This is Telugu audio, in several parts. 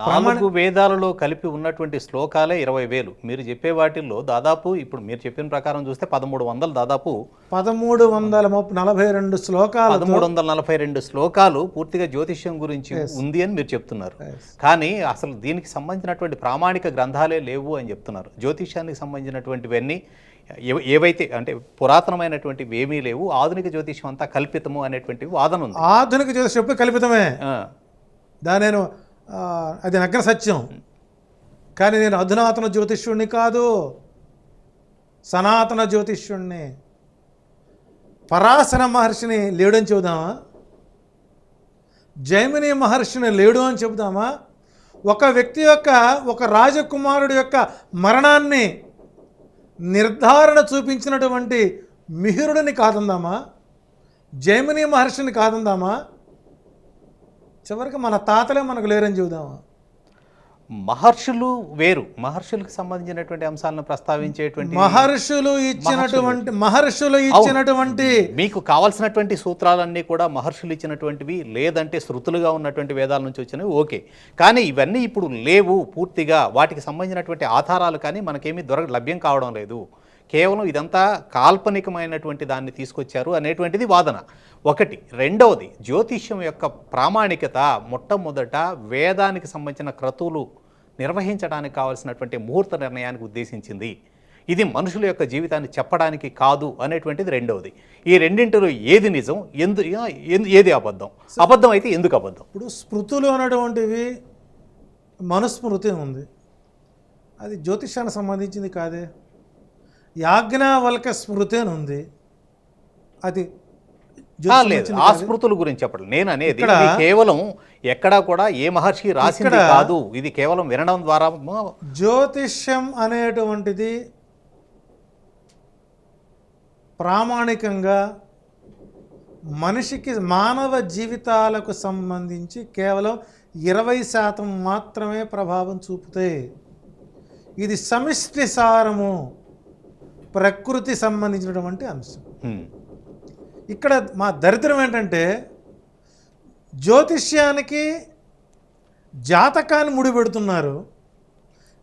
నాలుగు వేదాలలో కలిపి ఉన్నటువంటి శ్లోకాలే ఇరవై వేలు. మీరు చెప్పే వాటిల్లో దాదాపు ఇప్పుడు మీరు చెప్పిన ప్రకారం చూస్తే పదమూడు వందలు దాదాపు పదమూడు వందల నలభై రెండు శ్లోకాలు పదమూడు వందల నలభై రెండు శ్లోకాలు పూర్తిగా జ్యోతిష్యం గురించి ఉంది అని మీరు చెప్తున్నారు. కానీ అసలు దీనికి సంబంధించినటువంటి ప్రామాణిక గ్రంథాలే లేవు అని చెప్తున్నారు. జ్యోతిష్యానికి సంబంధించినటువంటివన్నీ ఏవ- ఏవైతే అంటే పురాతనమైనటువంటివి ఏమీ లేవు ఆధునిక జ్యోతిష్యం అంతా కల్పితము అనేటువంటి వాదన ఉంది. ఆధునిక జ్యోతిషం ఎప్పుడు కల్పితమే? దాని నేను అది నగ్న సత్యం. కానీ నేను అధునాతన జ్యోతిష్యుణ్ణి కాదు సనాతన జ్యోతిష్యుణ్ణి. పరాశర మహర్షిని లేడని చెబుదామా? జైమిని మహర్షిని లేడు అని చెబుదామా? ఒక వ్యక్తి యొక్క ఒక రాజకుమారుడి యొక్క మరణాన్ని నిర్ధారణ చూపించినటువంటి మిహిరుడిని కాదందామా? జైమిని మహర్షిని కాదందామా? చివరికి మన తాతలే మనకు లేరని చెబుదామా మహర్షులు వేరు. మహర్షులకు సంబంధించినటువంటి అంశాలను ప్రస్తావించేటువంటి మహర్షులు ఇచ్చినటువంటి మహర్షులు. ఇచ్చినటువంటి మీకు కావాల్సినటువంటి సూత్రాలన్నీ కూడా మహర్షులు ఇచ్చినటువంటివి లేదంటే శృతులుగా ఉన్నటువంటి వేదాల నుంచి వచ్చినవి ఓకే. కానీ ఇవన్నీ ఇప్పుడు లేవు పూర్తిగా. వాటికి సంబంధించినటువంటి ఆధారాలు కానీ మనకేమీ దొరక లభ్యం కావడం లేదు. కేవలం ఇదంతా కాల్పనికమైనటువంటి దాన్ని తీసుకొచ్చారు అనేటువంటిది వాదన. ఒకటి. రెండవది జ్యోతిష్యం యొక్క ప్రామాణికత మొట్టమొదట వేదానికి సంబంధించిన క్రతువులు నిర్వహించడానికి కావాల్సినటువంటి ముహూర్త నిర్ణయానికి ఉద్దేశించింది. ఇది మనుషుల యొక్క జీవితాన్ని చెప్పడానికి కాదు అనేటువంటిది రెండవది. ఈ రెండింటిలో ఏది నిజం? ఎందు ఏది అబద్ధం? అబద్ధం అయితే ఎందుకు అబద్ధం? ఇప్పుడు స్మృతులు అనేటువంటివి మనుస్మృతి ఉంది. అది జ్యోతిషానికి సంబంధించింది కాదే. యాజ్ఞావల్క స్మృతి అని ఉంది. అది లేదు ఆ. స్మృతుల గురించి చెప్పడం నేను అనేది కేవలం ఎక్కడా కూడా ఏ మహర్షి రాసింది కాదు ఇది కేవలం వినడం ద్వారా జ్యోతిష్యం అనేటువంటిది ప్రామాణికంగా మనిషికి మానవ జీవితాలకు సంబంధించి కేవలం ఇరవై శాతం మాత్రమే ప్రభావం చూపుతాయి ఇది సమిష్టి సారము ప్రకృతి సంబంధించినటువంటి అంశం. ఇక్కడ మా దరిద్రం ఏంటంటే జ్యోతిష్యానికి జాతకాన్ని ముడిపెడుతున్నారు.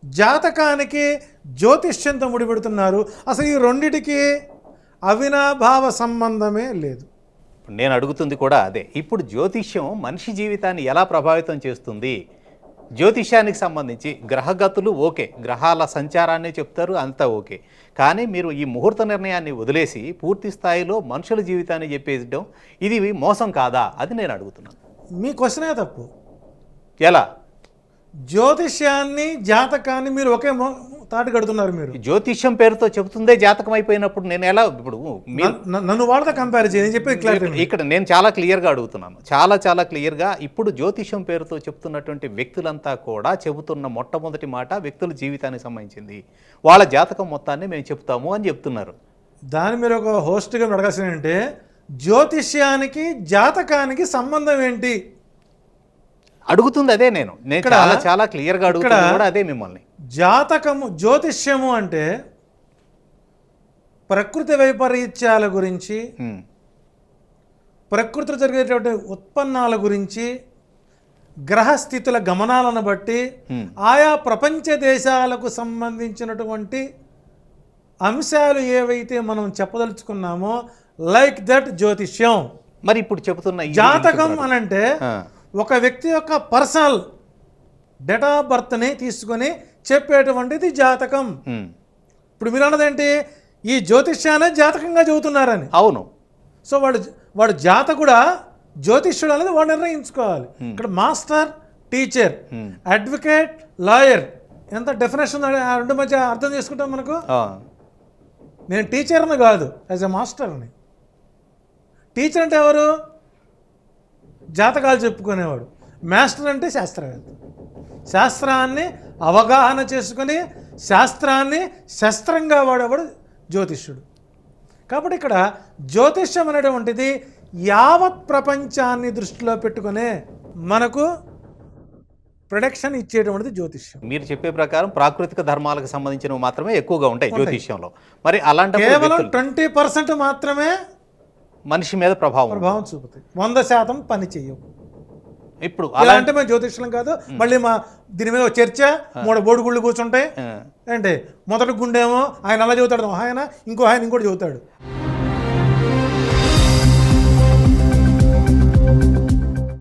జాతకానికి జ్యోతిష్యంతో ముడిపెడుతున్నారు. అసలు ఈ రెండిటికి అవినాభావ సంబంధమే లేదు. నేను అడుగుతుంది కూడా అదే. ఇప్పుడు జ్యోతిష్యం మనిషి జీవితాన్ని ఎలా ప్రభావితం చేస్తుంది? జ్యోతిష్యానికి సంబంధించి గ్రహగతులు ఓకే గ్రహాల సంచారాన్ని చెప్తారు అంతా ఓకే. కానీ మీరు ఈ ముహూర్త నిర్ణయాన్ని వదిలేసి పూర్తి స్థాయిలో మనుషుల జీవితాన్ని చెప్పేయడం ఇది మోసం కాదా? అది నేను అడుగుతున్నాను. మీ క్వశ్చనే తప్పు. ఎలా? జ్యోతిష్యాన్ని జాతకాన్ని మీరు ఒకే తాటి కడుతున్నారు మీరు. జ్యోతిష్యం పేరుతో చెబుతుందే జాతకం అయిపోయినప్పుడు నేను ఎలా ఇప్పుడు నన్ను- వాళ్ళతో కంపేర్ చేయండి క్లారిటీ ఇక్కడ నేను చాలా క్లియర్గా అడుగుతున్నాను. చాలా చాలా క్లియర్గా ఇప్పుడు జ్యోతిషం పేరుతో చెప్తున్నటువంటి వ్యక్తులంతా కూడా చెబుతున్న మొట్టమొదటి మాట వ్యక్తుల జీవితానికి సంబంధించింది. వాళ్ళ జాతకం మొత్తాన్ని మేము చెప్తాము అని చెప్తున్నారు. దాని మీరు ఒక హోస్ట్గా అడగాల్సిన అంటే జ్యోతిష్యానికి జాతకానికి సంబంధం ఏంటి? అడుగుతుంది అదే నేను. నేను ఇక్కడ- చాలా చాలా క్లియర్గా ఇక్కడ- కూడా అదే మిమ్మల్ని. జాతకము జ్యోతిష్యము అంటే ప్రకృతి వైపరీత్యాల గురించి ప్రకృతిలో జరిగేటువంటి ఉత్పన్నాల గురించి గ్రహస్థితుల గమనాలను బట్టి ఆయా ప్రపంచ దేశాలకు సంబంధించినటువంటి అంశాలు ఏవైతే మనం చెప్పదలుచుకున్నామో లైక్ దట్ జ్యోతిష్యం. మరి ఇప్పుడు చెబుతున్న జాతకం గురించి అని అంటే ఆ, ఒక వ్యక్తి యొక్క పర్సనల్ డేట్ ఆఫ్ బర్త్ని తీసుకొని చెప్పేటువంటిది జాతకం. ఇప్పుడు మీరు అన్నదేంటి? ఈ జ్యోతిష్యాన్ని జాతకంగా చెబుతున్నారని. అవును. సో వాడు వాడు జాతకుడా? జ్యోతిష్యుడు అనేది వాడు నిర్ణయించుకోవాలి. ఇక్కడ మాస్టర్ టీచర్ అడ్వకేట్ లాయర్ ఎంత డెఫినేషన్ రెండు మధ్య అర్థం చేసుకుంటాం మనకు? నేను టీచర్ని కాదు యాజ్ ఎ మాస్టర్ని. టీచర్ అంటే ఎవరు? జాతకాలు చెప్పుకునేవాడు. మాస్టర్ అంటే శాస్త్రవేత్త. శాస్త్రాన్ని అవగాహన చేసుకుని శాస్త్రాన్ని శస్త్రంగా వాడేవాడు జ్యోతిష్యుడు. కాబట్టి ఇక్కడ జ్యోతిష్యం అనేటువంటిది యావత్ ప్రపంచాన్ని దృష్టిలో పెట్టుకునే మనకు ప్రొడక్షన్ ఇచ్చేటువంటిది జ్యోతిష్యం. మీరు చెప్పే ప్రకారం ప్రాకృతిక ధర్మాలకు సంబంధించినవి మాత్రమే ఎక్కువగా ఉంటాయి జ్యోతిష్యంలో. మరి అలాంటి కేవలం ట్వంటీ పర్సెంట్ మాత్రమే మనిషి మీద ప్రభావం. ప్రభావం చూపుతాయి. వంద శాతం పని చేయవు ఇప్పుడు ఇలా అంటే మేము జ్యోతిష్యం కాదు. మళ్ళీ మా దీని మీద ఒక చర్చ మూడు బోర్డు గుళ్ళు కూర్చుంటాయి. ఏంటి? మొదటి గుండేమో ఆయన అలా చదువుతాడు. ఆయన ఇంకో ఆయన ఇంకోటి చదువుతాడు.